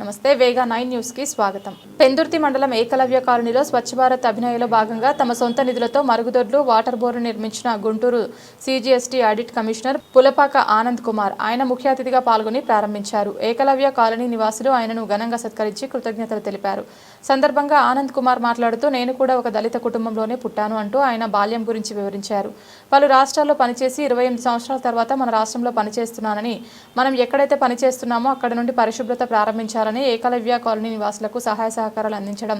నమస్తే వేగా నైన్ న్యూస్కి స్వాగతం. పెందుర్తి మండలం ఏకలవ్య కాలనీలో స్వచ్ఛ భారత్ అభినయలో భాగంగా తమ సొంత నిధులతో మరుగుదొడ్లు వాటర్ బోర్డు నిర్మించిన Guntur CGST audit commissioner Pulapaka Anand Kumar ఆయన ముఖ్య అతిథిగా పాల్గొని ప్రారంభించారు. ఏకలవ్య కాలనీ నివాసులు ఆయనను ఘనంగా సత్కరించి కృతజ్ఞతలు తెలిపారు. సందర్భంగా ఆనంద్ కుమార్ మాట్లాడుతూ నేను కూడా ఒక దళిత కుటుంబంలోనే పుట్టాను అంటూ ఆయన బాల్యం గురించి వివరించారు. పలు రాష్ట్రాల్లో పనిచేసి ఇరవై ఎనిమిది సంవత్సరాల తర్వాత మన రాష్ట్రంలో పనిచేస్తున్నానని మనం ఎక్కడైతే పనిచేస్తున్నామో అక్కడ నుండి పరిశుభ్రత ప్రారంభించారు ప్రారంభించాలని ఏకలవ్య కాలనీ నివాసులకు సహాయ సహకారాలు అందించడం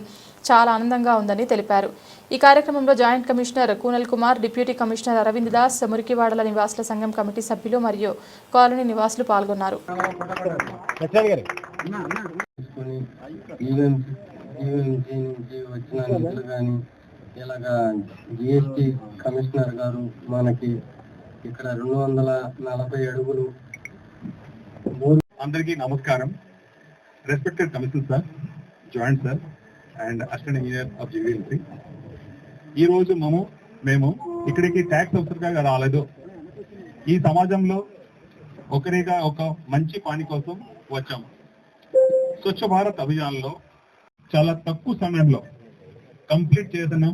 చాలా ఆనందంగా ఉందని తెలిపారు. ఈ కార్యక్రమంలో joint commissioner Kunal Kumar deputy commissioner Aravind Das మురికివాడల నివాసుల సంఘం కమిటీ సభ్యులు మరియు కాలనీ నివాసులు పాల్గొన్నారు. ఇలాగా జిఎస్టి కమిషనర్ గారు మనకి ఇక్కడ రెండు వందల నలభై అడుగులు అందరికీ నమస్కారం. Respected commissioner sir joint sir and assistant engineer of GVLC ఈ రోజు మేము మేము ఇక్కడికి ట్యాక్స్ ఆఫీసర్గా రాలేదు. ఈ సమాజంలో ఒకరిగా ఒక మంచి పని కోసం వచ్చాము స్వచ్ఛ భారత్ అభియాన్లో చాలా తక్కువ సమయంలో కంప్లీట్ చేసిన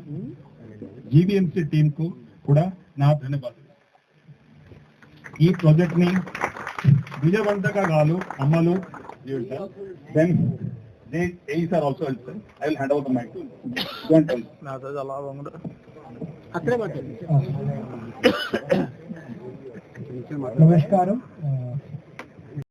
జీవీఎంసీ టీమ్కు కూడా నా ధన్యవాదాలు. ఈ ace are also help I will hand over the mic to don't help నమస్కారం.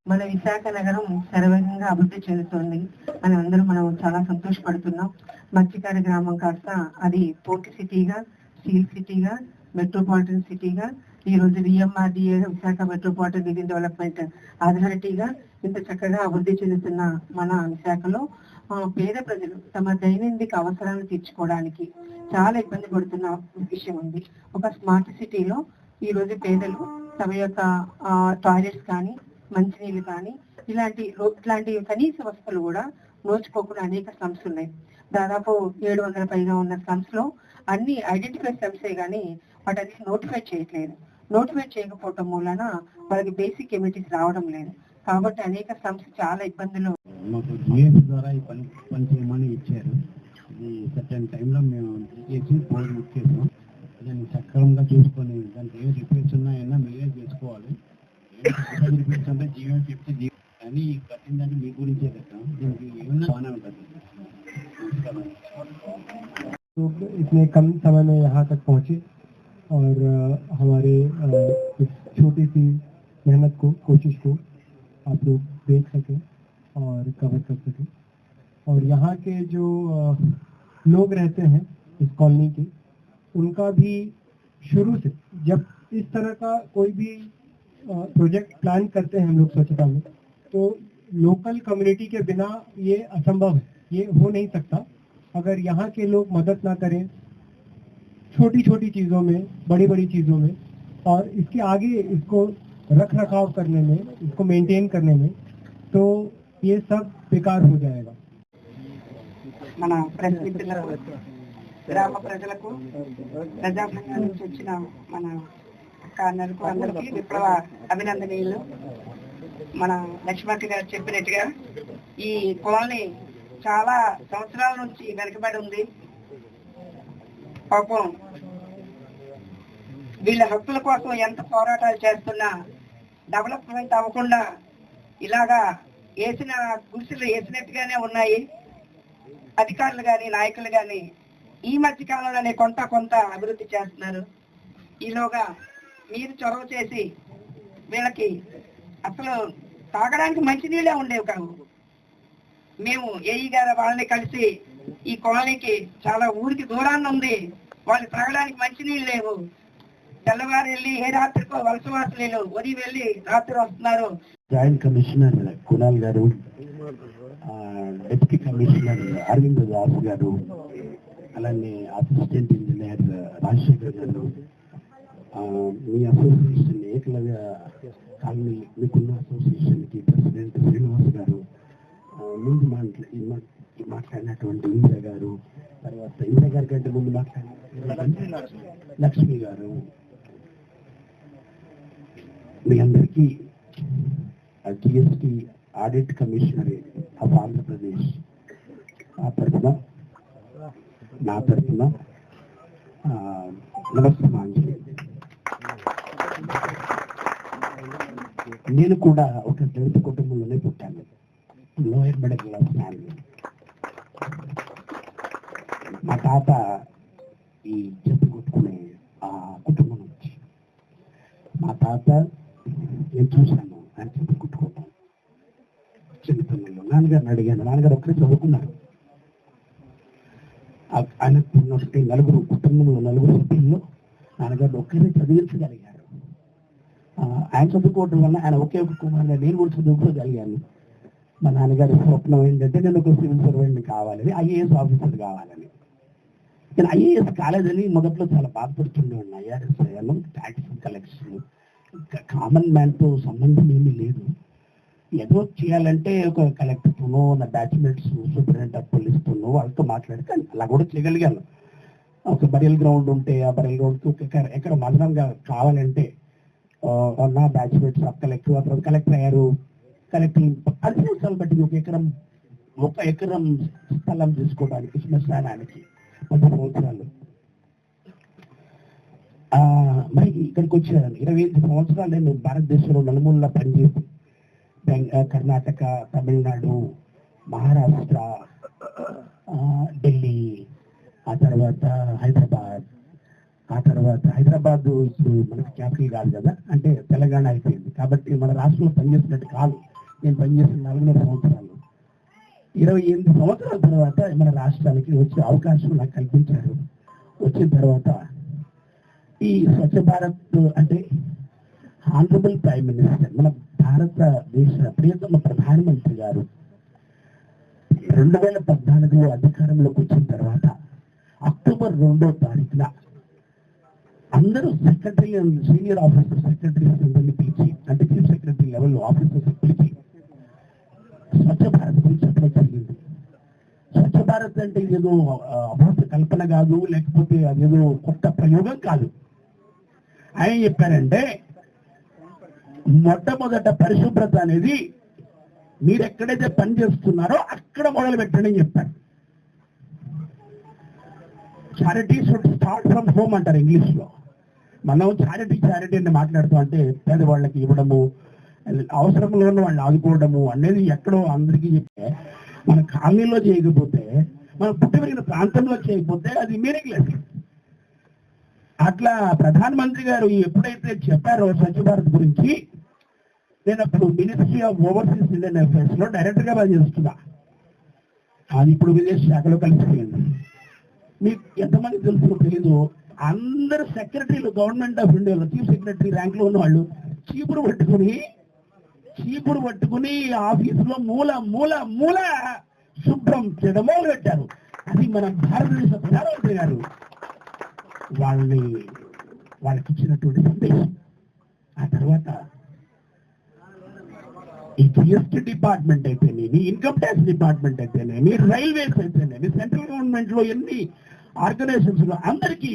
మన విశాఖ నగరం శరవేగంగా అభివృద్ధి చెందుతోంది. అని అందరూ మనం చాలా సంతోషపడుతున్నాం. మత్స్యకార గ్రామం కాస్త అది పోర్ట్ సిటీగా స్టీల్ సిటీగా మెట్రోపాలిటన్ సిటీగా ఈ రోజు VMRDA Visakha metropolitan region development అథారిటీగా ఇంత చక్కగా అభివృద్ధి చెందుతున్న మన విశాఖలో పేద ప్రజలు తమ దైనందిక అవసరాలను తీర్చుకోవడానికి చాలా ఇబ్బంది పడుతున్న విషయం ఉంది. ఒక స్మార్ట్ సిటీలో ఈ రోజు పేదలు తమ యొక్క టాయిలెట్స్ కానీ మంచినీళ్ళు కానీ ఇలాంటి ఇట్లాంటి కనీస వసతులు కూడా నోచుకోకుండా అనేక స్లమ్స్ ఉన్నాయి. దాదాపు ఏడు వందల పైగా ఉన్న స్లమ్స్లో అన్ని ఐడెంటిఫై స్లమ్సే కానీ వాటిని నోటిఫై చేయట్లేదు. నోటిఫై చేయకపోవటం మూలన వాళ్ళకి బేసిక్ ఎమ్యూనిటీస్ రావడం లేదు కాబట్టి అనేక స్లమ్స్ చాలా ఇబ్బందులు మాకు జిఎస్ ద్వారా ఈ పని పని చేయమని ఇచ్చారు ఇది సర్టెన్ టైంలో మేము చేసి బోర్డు బుక్ చేసాం దాన్ని సక్రమంగా చూసుకొని దానికి ఏం రిపేర్స్ ఉన్నాయన్నా మీరే చేసుకోవాలి రిపేర్స్ అంటే జీవన్ చెప్తే జీవన్ కానీ కట్టిందంటే మీ గురించే కదా దీనికి ఏమన్నా బాగానే ఉంటుంది నమస్కారం लोग इतने कम समय में यहाँ तक पहुँचे और हमारे इस छोटी सी मेहनत को, कोशिश को आप लोग देख सकें और कवर कर सकें। और यहाँ के जो लोग रहते हैं इस कॉलोनी के, उनका भी शुरू से, जब इस तरह का कोई भी प्रोजेक्ट प्लान करते हैं हम लोग स्वच्छता में तो लोकल कम्युनिटी के बिना ये असंभव है, ये हो नहीं सकता। अगर यहाँ के लोग मदद ना करें छोटी छोटी चीजों में बड़ी बड़ी चीजों में और इसके आगे इसको रख रखाव करने में इसको मेंटेन करने में तो ये सब बेकार हो जाएगा మన ప్రెస్ మిత్రులకు గ్రామ ప్రజలకు ప్రజాప్రతినిధుల నుంచి వచ్చిన మన కార్నర్కు అందరికీ విప్లవ అభినందనీయులు మన లక్ష్మణ్ గారు చెప్పినట్టుగా ఈ కాలనీ చాలా సంవత్సరాల నుంచి వెనకబడి ఉంది పాపం. వీళ్ళ హక్కుల కోసం ఎంత పోరాటాలు చేస్తున్నా డెవలప్మెంట్ అవ్వకుండా ఇలాగా వేసిన గుడిసెలు వేసినట్టుగానే ఉన్నాయి. అధికారులు కానీ నాయకులు కానీ ఈ మధ్య కాలంలోనే కొంత కొంత అభివృద్ధి చేస్తున్నారు. ఈలోగా మీరు చొరవ చేసి వీళ్ళకి అసలు తాగడానికి మంచినీళ్ళే ఉండేవి కావు. మేము ఏఈ గారు వాళ్ళని కలిసి ఈ కాలనీకి చాలా ఊరికి దూరాన్ని ఉంది. వాళ్ళు తాగడానికి మంచినీళ్ళు లేవు. తెల్లవారు వెళ్ళి ఏ రాత్రికో వలస వాసులు ఉదయం వెళ్ళి రాత్రి వస్తున్నారు. జాయింట్ కమిషనర్ కుణాల్ గారు డిప్యూటీ కమిషనర్ అరవింద్ దాస్ గారు అలానే అసిస్టెంట్ ఇంజనీర్ రాజశేఖర్ గారు మీ అసోసియేషన్ ఏకలవ్య కాలనీ మీకున్న అసోసియేషన్కి ప్రెసిడెంట్ శ్రీనివాస్ గారు ముందు మాట్లా మా- మాట్లాడినటువంటి ఇంద్ర గారు తర్వాత ఇంద్ర గారి కంటే ముందు మాట్లాడిన లక్ష్మి గారు. మీ అందరికీ GST audit commissioner of Andhra Pradesh ఆ తరఫున నా తరఫున నమస్తమాంజలి నేను కూడా ఒక దళిత కుటుంబంలోనే పుట్టాను. Lower middle class family. తాత ఈ చెప్పు కొట్టుకునే ఆ కుటుంబం నుంచి. మా తాత నేను చూశాను అని చెప్పు కుట్టుకోవటం చిన్నపిల్లలు. నాన్నగారిని అడిగాను. నాన్నగారు ఒక్కరే చదువుకున్నారు. ఆ- ఆయనకు ఉన్నటువంటి నలుగురు కుటుంబంలో నలుగురు సభ్యుల్లో నాన్నగారు ఒక్కరే చదివించగలిగారు. ఆయన చదువుకోవడం వల్ల ఆయన ఒకే ఒక కుమారుడు నేను కూడా చదువుకోగలిగాను. మా నాన్నగారి స్వప్నం ఏంటంటే నేను ఒక సివిల్ సర్వెంట్ కావాలని ఐఏఎస్ ఆఫీసర్ కావాలని. నేను ఐఏఎస్ కాలేదని మొదట్లో చాలా బాధపడుతుండే ఐఆర్ఎస్ అయ్యాను ట్యాక్స్ కలెక్షన్ కామన్ మ్యాన్తో సంబంధం ఏమీ లేదు. ఏదో చేయాలంటే ఒక కలెక్టర్తోనో నా బ్యాచ్మెంట్స్ సూపరింటెండెంట్ ఆఫ్ పోలీస్తోనో వాళ్ళతో మాట్లాడి కానీ అలా కూడా చేయగలిగాను. ఒక బరియల్ గ్రౌండ్ ఉంటే ఆ బరియల్ గ్రౌండ్కి ఒక ఎకర మదనంగా కావాలంటే నా బ్యాచ్మెంట్స్ సబ్ కలెక్టర్ ఆ తర్వాత కలెక్టర్ అయ్యారు. కలెక్టర్ అన్ని విషయాలు బట్టి ఒక ఎకరం ఒక ఎకరం స్థలం తీసుకోవడానికి శ్మశానానికి పది సంవత్సరాలు. ఆ, మరి ఇక్కడికి వచ్చాను ఇరవై ఐదు సంవత్సరాలు నేను భారతదేశంలో నలుమూలలో పనిచేసి కర్ణాటక తమిళనాడు మహారాష్ట్ర ఢిల్లీ ఆ తర్వాత హైదరాబాద్ ఆ తర్వాత హైదరాబాద్ ఇప్పుడు మనకి క్యాపిటల్ కాదు కదా అంటే తెలంగాణ అయిపోయింది. కాబట్టి మన రాష్ట్రంలో పనిచేసినట్టు కాదు. నేను పనిచేసిన నలభై సంవత్సరాలు. ఇరవై ఎనిమిది సంవత్సరాల తర్వాత మన రాష్ట్రానికి వచ్చే అవకాశం నాకు కల్పించారు. వచ్చిన తర్వాత ఈ స్వచ్ఛ భారత్ అంటే ఆనరబుల్ ప్రైమ్ మినిస్టర్ మన భారతదేశ ప్రియతమ ప్రధానమంత్రి గారు రెండు వేల పద్నాలుగులో అధికారంలోకి వచ్చిన తర్వాత అక్టోబర్ రెండో తారీఖున అందరూ సెక్రటరీ సీనియర్ ఆఫీసర్ సెక్రటరీ పిలిచి అంటే చీఫ్ సెక్రటరీ లెవెల్లో ఆఫీసర్స్ పిలిచి స్వచ్ఛ భారత్ గురించి జరిగింది స్వచ్ఛ భారత్ అంటే ఏదో అభూత కల్పన కాదు లేకపోతే అదేదో కొత్త ప్రయోగం కాదు. ఆయన చెప్పారంటే మొట్టమొదట పరిశుభ్రత అనేది మీరు ఎక్కడైతే పని చేస్తున్నారో అక్కడ మొదలు పెట్టండి అని చెప్పారు. Charity should start from home అంటారు ఇంగ్లీష్లో మనం చారిటీ చారిటీ అని మాట్లాడుతూ అంటే పేదవాళ్ళకి ఇవ్వడము అవసరంలో ఉన్న వాళ్ళని ఆదుకోవడము అనేది ఎక్కడో అందరికీ చెప్తే మన కాలనీలో చేయకపోతే మన పుట్టిన ప్రాంతంలో చేయకపోతే అది మీనింగ్లెస్ అట్లా ప్రధానమంత్రి గారు ఎప్పుడైతే చెప్పారో స్వచ్ఛ భారత్ గురించి నేను అప్పుడు మినిస్ట్రీ ఆఫ్ ఓవర్సీస్ ఇండియన్ అఫేర్స్లో డైరెక్టర్గా పనిచేస్తున్నా. అది ఇప్పుడు విదేశ శాఖలో కలిసిపోయింది. మీకు ఎంతమంది తెలుసు తెలీదు అందరు సెక్రటరీలు గవర్నమెంట్ ఆఫ్ ఇండియాలో చీఫ్ సెక్రటరీ ర్యాంక్లో ఉన్న వాళ్ళు చీపురు పట్టుకుని చీపురు పట్టుకుని ఆఫీసులో మూల మూల మూల శుభ్రం చెడమోలు మొదలు పెట్టారు అది మన భారతదేశ ప్రధానమంత్రి గారు. వాళ్ళని వాళ్ళకి ఇచ్చినటువంటి సందేశం. ఆ తర్వాత ఈ జిఎస్టీ డిపార్ట్మెంట్ అయితేనేమి ఇన్కమ్ ట్యాక్స్ డిపార్ట్మెంట్ అయితేనేమి రైల్వేస్ అయితేనేమి సెంట్రల్ గవర్నమెంట్లో ఎన్ని ఆర్గనైజేషన్స్లో అందరికీ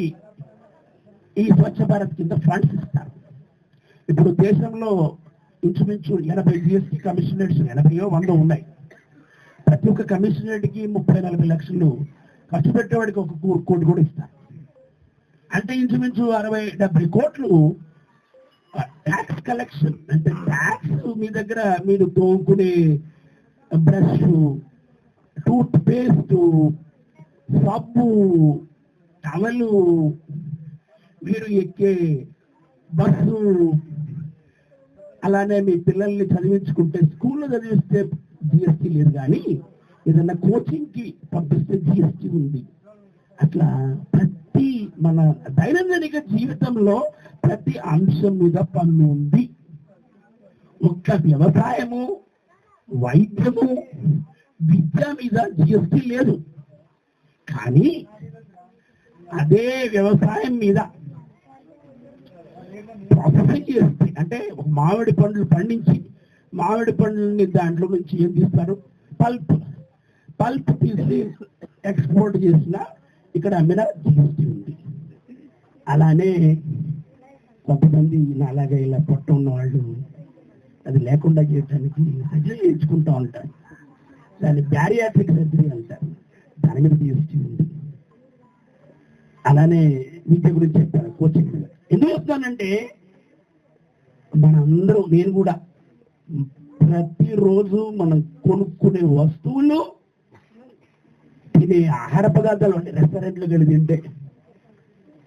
ఈ స్వచ్ఛ భారత్ కింద ఫండ్స్ ఇస్తారు. ఇప్పుడు దేశంలో ఇంచుమించు ఎనభై జిఎస్టీ కమిషనరేట్స్ ఎనభైయో వందో ఉన్నాయి. ప్రతి ఒక్క కమిషనరేట్కి ముప్పై నలభై లక్షలు ఖర్చు పెట్టేవాడికి ఒక కోటి కూడా ఇస్తారు. అంటే ఇంచుమించు అరవై డెబ్బై కోట్లు ట్యాక్స్ కలెక్షన్ అంటే ట్యాక్స్ మీ దగ్గర మీరు తోముకునే బ్రష్ టూత్ పేస్ట్ సబ్బు టవలు మీరు ఎక్కే బస్సు అలానే మీ పిల్లల్ని చదివించుకుంటే స్కూల్లో చదివిస్తే జిఎస్టీ లేదు కానీ ఏదైనా కోచింగ్కి పంపిస్తే జిఎస్టీ ఉంది. అట్లా ప్రతి మన దైనందిక జీవితంలో ప్రతి అంశం మీద పన్ను ఉంది. ఒక్క వ్యవసాయము వైద్యము విద్య మీద జిఎస్టీ లేదు. కానీ అదే వ్యవసాయం మీద ప్రాసెసింగ్ చేస్తుంది అంటే మామిడి పండ్లు పండించి మామిడి పండ్లని దాంట్లో నుంచి ఏం తీస్తారు? పల్ప్ పల్ప్ తీసి ఎక్స్పోర్ట్ చేసిన ఇక్కడ అమ్మిన జిఎస్టీ ఉంది. అలానే కొంతమంది నాలాగా ఇలా పొట్ట ఉన్న వాళ్ళు అది లేకుండా చేయడానికి సర్జరీ చేయించుకుంటూ ఉంటారు. దాన్ని బ్యారియాట్రిక్ సర్జరీ అంటారు. దాని మీద జిఎస్టీ ఉంది. అలానే విద్య గురించి చెప్పారు. కోచింగ్. మీద ఎందుకు మనందరూ నేను కూడా ప్రతిరోజు మనం కొనుక్కునే వస్తువులు తినే ఆహార పదార్థాలు అంటే రెస్టారెంట్లోకి కలిగి తింటే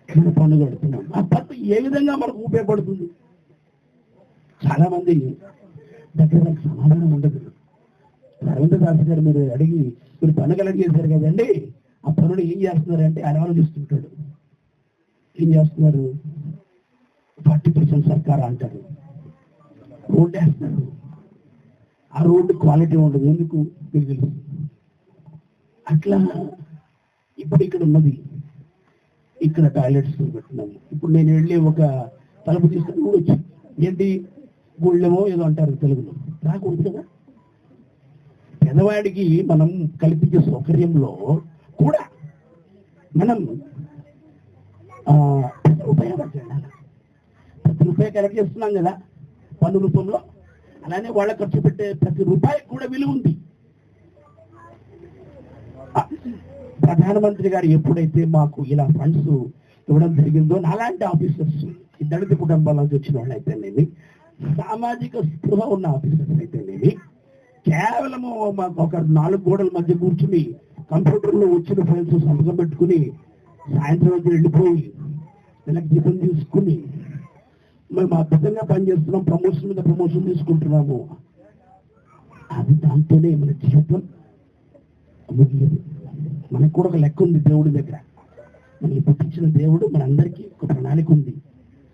మన పన్ను కడుతున్నాం ఆ పన్ను ఏ విధంగా మనకు ఉపయోగపడుతుంది? చాలా మంది దగ్గర సమాధానం ఉండదు. అరవింద దాస్ గారు మీరు అడిగి మీరు పన్ను చేశారు కదండి ఆ పనులు ఏం చేస్తున్నారు అంటే ఆయన ఆలోచిస్తుంటాడు ఏం చేస్తున్నారు? ఫార్టీ పర్సెంట్ సర్కార్ అంటారు. రోడ్డు వేస్తారు ఆ రోడ్డు క్వాలిటీ ఉండదు. ఎందుకు? మీకు తెలుసు. అట్లా ఇప్పుడు ఇక్కడ ఉన్నది. ఇక్కడ టాయిలెట్స్ పెట్టినాము ఇప్పుడు నేను వెళ్ళి ఒక తలుపు తీసుకుని ఊడొచ్చు ఏంటి? గుళ్ళెమో ఏదో అంటారు తెలుగులో. రాకూడదు కదా? పేదవాడికి మనం కల్పించే సౌకర్యంలో కూడా మనం ఆ, ప్రతి రూపాయి కలెక్ట్ చేస్తున్నాం కదా. పన్ను రూపంలో. అలానే వాళ్ళ ఖర్చు పెట్టే ప్రతి రూపాయికి కూడా విలువ ఉంది. ప్రధానమంత్రి గారు ఎప్పుడైతే మాకు ఇలా ఫండ్స్ ఇవ్వడం జరిగిందో నాలాంటి ఆఫీసర్స్ దళిత కుటుంబాల నుంచి వచ్చిన వాళ్ళు అయితేనేమి సామాజిక స్పృహ ఉన్న ఆఫీసర్స్ అయితేనేమి కేవలము మాకు ఒక నాలుగు గోడల మధ్య కూర్చుని కంప్యూటర్లో వచ్చిన ఫైల్స్ సంతకం పెట్టుకుని సాయంత్రం వచ్చి వెళ్ళిపోయి నెలకు జీతం తీసుకుని మేము అద్భుతంగా పనిచేస్తున్నాం ప్రమోషన్ మీద ప్రమోషన్ తీసుకుంటున్నాము. అది దాంతోనే మన జీవితం ముగియదు. మనకు కూడా ఒక లెక్క ఉంది దేవుడి దగ్గర. మనకి పుట్టించిన దేవుడు మనందరికీ ఒక ప్రణాళిక ఉంది.